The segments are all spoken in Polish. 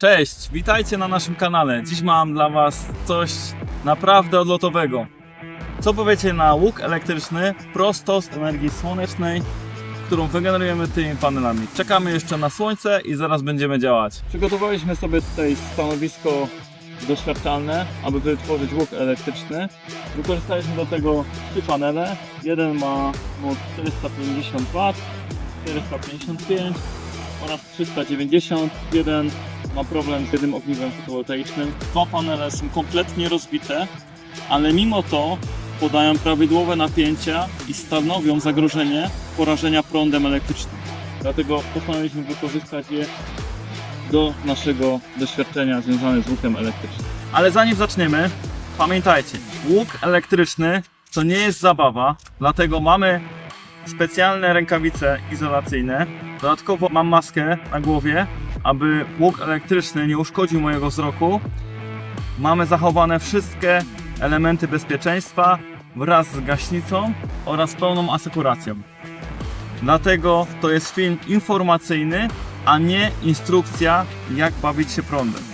Cześć, witajcie na naszym kanale. Dziś mam dla Was coś naprawdę odlotowego. Co powiecie na łuk elektryczny prosto z energii słonecznej, którą wygenerujemy tymi panelami? Czekamy jeszcze na słońce i zaraz będziemy działać. Przygotowaliśmy sobie tutaj stanowisko doświadczalne, aby wytworzyć łuk elektryczny. Wykorzystaliśmy do tego trzy panele. Jeden ma moc 450 W, 455 oraz 390. Ma problem z jednym ogniwem fotowoltaicznym. Dwa panele są kompletnie rozbite, ale mimo to podają prawidłowe napięcia i stanowią zagrożenie porażenia prądem elektrycznym. Dlatego postanowiliśmy wykorzystać je do naszego doświadczenia związanego z łukiem elektrycznym. Ale zanim zaczniemy, pamiętajcie, łuk elektryczny to nie jest zabawa, dlatego mamy specjalne rękawice izolacyjne. Dodatkowo mam maskę na głowie, aby łuk elektryczny nie uszkodził mojego wzroku. Mamy zachowane wszystkie elementy bezpieczeństwa wraz z gaśnicą oraz pełną asekuracją. Dlatego to jest film informacyjny, a nie instrukcja, jak bawić się prądem.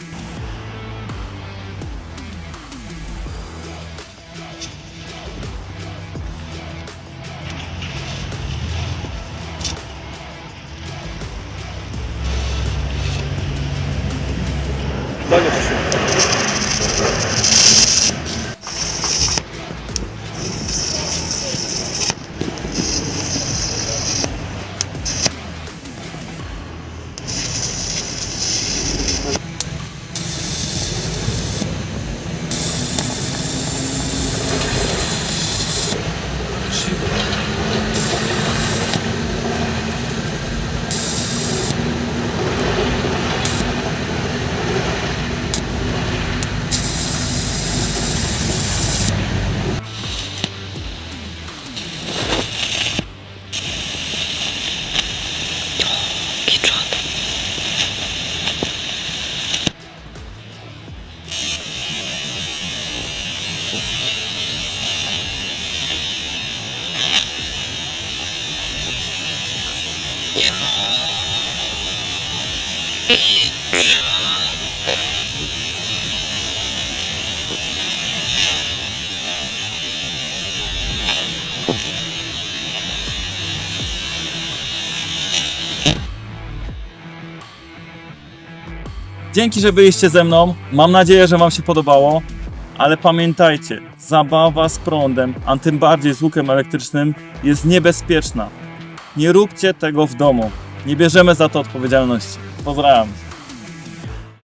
Далі пішли. Dzięki, że byliście ze mną. Mam nadzieję, że Wam się podobało. Ale pamiętajcie, zabawa z prądem, a tym bardziej z łukiem elektrycznym, jest niebezpieczna. Nie róbcie tego w domu. Nie bierzemy za to odpowiedzialności. Pozdrawiam.